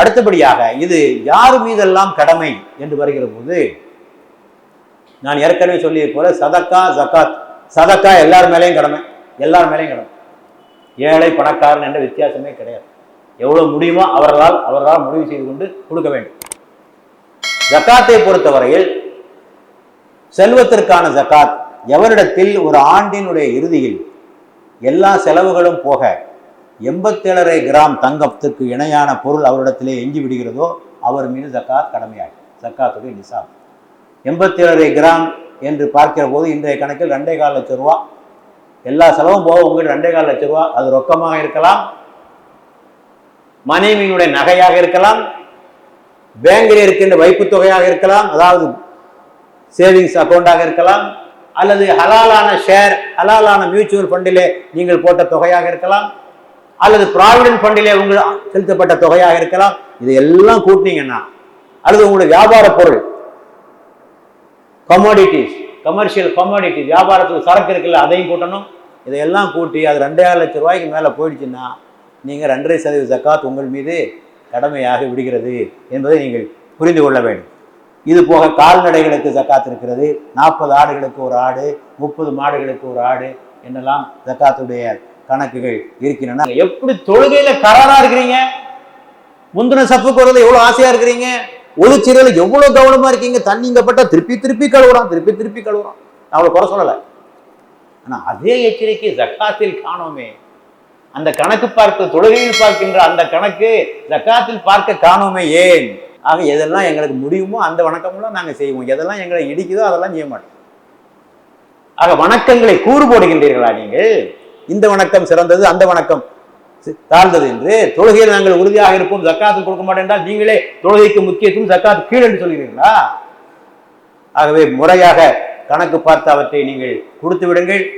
அடுத்தபடியாக இது யார் மீதெல்லாம் கடமை என்று வருகிற போது நான் ஏற்கனவே சொல்லியது போல சதக்கா ஜக்காத். சதக்கா எல்லார் மேலேயும் கடமை எல்லார் மேலேயும் கடமை. ஏழை பணக்காரன் என்ற வித்தியாசமே கிடையாது. எவ்வளவு முடியுமோ அவர்களால் அவர்களால் முடிவு செய்து கொண்டு கொடுக்க வேண்டும். ஜக்காத்தை பொறுத்தவரையில் செல்வத்திற்கான ஜக்காத் எவரிடத்தில் ஒரு ஆண்டினுடைய இறுதியில் எல்லா செலவுகளும் போக எண்பத்தேழரை கிராம் தங்கத்துக்கு இணையான பொருள் அவரிடத்திலே எஞ்சி விடுகிறதோ அவர் மீது ஜக்காத் கடமையாகும் ஜக்காத்துடைய நிசாம் எண்பத்தேழரை கிராம் என்று பார்க்கிற போது இன்றைய கணக்கில் ரெண்டே கால் லட்சம் ரூபா. எல்லா செலவும் போக உங்கள்கிட்ட ரெண்டே கால் லட்சம் ரூபா. அது ரொக்கமாக இருக்கலாம். மனைவியினுடைய நகையாக இருக்கலாம். பேங்கில் இருக்கின்ற வைப்பு தொகையாக இருக்கலாம். அதாவது சேவிங்ஸ் அக்கௌண்டாக இருக்கலாம். அல்லது ஹலாலான ஷேர் ஹலாலான மியூச்சுவல் ஃபண்டிலே நீங்கள் போட்ட தொகையாக இருக்கலாம். அல்லது ப்ராவிடன்ட் ஃபண்டிலே உங்கள் செலுத்தப்பட்ட தொகையாக இருக்கலாம். இது எல்லாம் கூட்டினீங்கன்னா அல்லது உங்களுடைய வியாபார பொருள் கமாடிட்டிஸ் கமர்ஷியல் கமாடிட்டி வியாபாரத்தில் சரக்கு இருக்குல்ல அதையும் கூட்டணும். இதையெல்லாம் கூட்டி அது ரெண்டாயிரம் லட்சம் ரூபாய்க்கு மேலே போயிடுச்சுன்னா நீங்கள் ரெண்டரை சதவீத ஜக்காத் உங்கள் மீது கடமையாக விடுகிறது என்பதை நீங்கள் புரிந்து கொள்ள வேண்டும். இது போக கால்நடைகளுக்கு ஜக்காத் இருக்கிறது. நாற்பது ஆடுகளுக்கு ஒரு ஆடு முப்பது மாடுகளுக்கு ஒரு ஆடு என்னெல்லாம் ஜக்காத்துடைய கணக்குகள் இருக்கின்றன. எப்படி தொழுகையில கராரா இருக்கிறீங்க? முந்தின சப்புக்கு வரது எவ்வளவு ஆசையா இருக்கிறீங்க? ஒளிச்சீரல எவ்வளவு கவனமா இருக்கீங்க? தண்ணி இங்க பட்டா திருப்பி திருப்பி கழுவுறான் திருப்பி திருப்பி கழுவுறான். நான் அவளை குறை சொல்லலை. ஆனா அதே எச்சரிக்கை ஜக்காத்தில் காணோமே. அந்த கணக்கு பார்க்க தொழுகையில் பார்க்கின்ற அந்த கணக்கு ஜக்காத்தில் பார்க்க காணோமே ஏன்? ஆக எதெல்லாம் எங்களுக்கு முடியுமோ அந்த வணக்கமெல்லாம் நாங்க செய்வோம். எதெல்லாம் எங்களை இடிக்குதோ அதெல்லாம் செய்ய மாட்டோம். ஆக வணக்கங்களை கூறு போடுகின்றீர்களா நீங்கள்? இந்த வணக்கம் சிறந்தது அந்த வணக்கம் தாழ்ந்தது என்று தொழுகையில் நாங்கள் உறுதியாக இருப்போம். ஜக்காத்து கொடுக்க மாட்டேன் என்றால் நீங்களே தொழுகைக்கு முக்கியத்துவம் ஜக்காத்து கீழ் என்று சொல்கிறீர்களா? ஆகவே முறையாக கணக்கு பார்த்து அவற்றை நீங்கள் கொடுத்து விடுங்கள்.